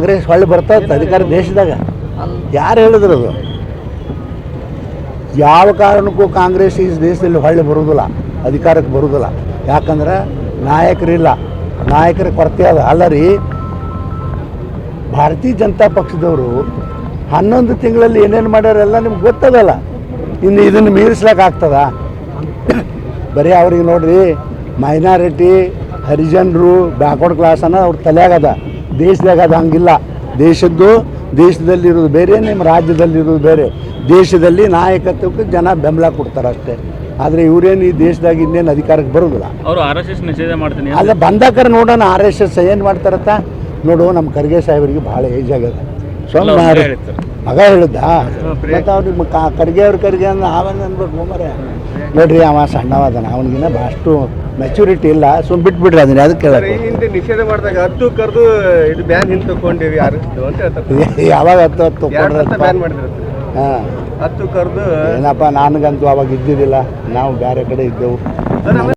ಕಾಂಗ್ರೆಸ್ ಹೊಳ್ಳಿ ಬರ್ತದ ಅಧಿಕಾರ ದೇಶದಾಗ. ಯಾರು ಹೇಳಿದ್ರು ಅದು? ಯಾವ ಕಾರಣಕ್ಕೂ ಕಾಂಗ್ರೆಸ್ ಈ ದೇಶದಲ್ಲಿ ಹೊಳ್ಳಿ ಬರುವುದಿಲ್ಲ ಅಧಿಕಾರಕ್ಕೆ ಬರುವುದಿಲ್ಲ ಯಾಕಂದ್ರೆ ನಾಯಕರಿಲ್ಲ. ನಾಯಕರ ಕೊರತೆ ಅದ. ಅಲ್ಲ ರೀ ಭಾರತೀಯ ಜನತಾ ಪಕ್ಷದವರು ಹನ್ನೊಂದು ತಿಂಗಳಲ್ಲಿ ಏನೇನು ಮಾಡ್ಯಾರೆಲ್ಲ ನಿಮ್ಗೆ ಗೊತ್ತದಲ್ಲ? ಇನ್ನು ಇದನ್ನು ಮೀರಿಸ್ಲಕ್ಕೆ ಆಗ್ತದ? ಬರೀ ಅವ್ರಿಗೆ ನೋಡ್ರಿ, ಮೈನಾರಿಟಿ, ಹರಿಜನರು, ಬ್ಯಾಕ್ವರ್ಡ್ ಕ್ಲಾಸ್ ಅನ್ನೋ ಅವ್ರ ತಲೆಯಾಗದ ದೇಶದಾಗ ಅದು ಹಂಗಿಲ್ಲ. ದೇಶದ್ದು ದೇಶದಲ್ಲಿರೋದು ಬೇರೆ ನಿಮ್ಮ ರಾಜ್ಯದಲ್ಲಿರೋದು ಬೇರೆ. ದೇಶದಲ್ಲಿ ನಾಯಕತ್ವಕ್ಕೆ ಜನ ಬೆಂಬಲ ಕೊಡ್ತಾರೆ ಅಷ್ಟೇ. ಆದರೆ ಇವರೇನು ಈ ದೇಶದಾಗ ಇನ್ನೇನು ಅಧಿಕಾರಕ್ಕೆ ಬರೋದಿಲ್ಲ. ಅವರು ಆರ್ ಎಸ್ ಎಸ್ ನಿಷೇಧ ಮಾಡ್ತೀನಿ ಅಲ್ಲ ಬಂದಾಕರ ನೋಡೋಣ ಆರ್ ಎಸ್ ಎಸ್ ಏನು ಮಾಡ್ತಾರತ್ತ. ನೋಡು ನಮ್ಮ ಖರ್ಗೆ ಸಾಹೇಬರಿಗೆ ಭಾಳ ಏಜ್ ಆಗ್ಯದ. ಅಲ್ಲ, ಮಗ ಹೇಳಿದ್ದ? ಮತ್ತು ಅವ್ರಿಗೆ ಕ- ಖರ್ಗೆ ಅವ್ರ ಕರ್ಗೆ ಅಂದ್ರೆ ಆವಾಗ ಅನ್ಬೇಕು ಮರೆ ನೋಡ್ರಿ ಅವ ಸಣ್ಣವಾದನ ಅವನಿಗಿನ್ನ ಅಷ್ಟು ಮೆಚುರಿಟಿ ಇಲ್ಲ. ಸುಮ್ ಬಿಟ್ಬಿಡ್ರಿ ಅದನ್ನ ಅದಕ್ಕೆ ಕೇಳಕ್ಕೆ ಹಿಂದೆ ನಿಷೇಧ ಮಾಡಿದಾಗ ಹತ್ತು ಕರೆದು ಇದು ಬ್ಯಾನ್ ಹಿಂದೆ ತಗೊಂಡಿವಿ ಅಂತ ಹೇಳ್ತಾರೆ ಯಾವಾಗ ಹತ್ತು ಹತ್ತು ಬ್ಯಾನ್ ಮಾಡಿದ್ರು? ಹಾಂ. ಹತ್ತು ಕರೆದು ಏನಪ್ಪ ನನಗಂತೂ ಅವಾಗ ಇದ್ದಿದ್ದಿಲ್ಲ. ನಾವು ಬೇರೆ ಕಡೆ ಇದ್ದೆವು.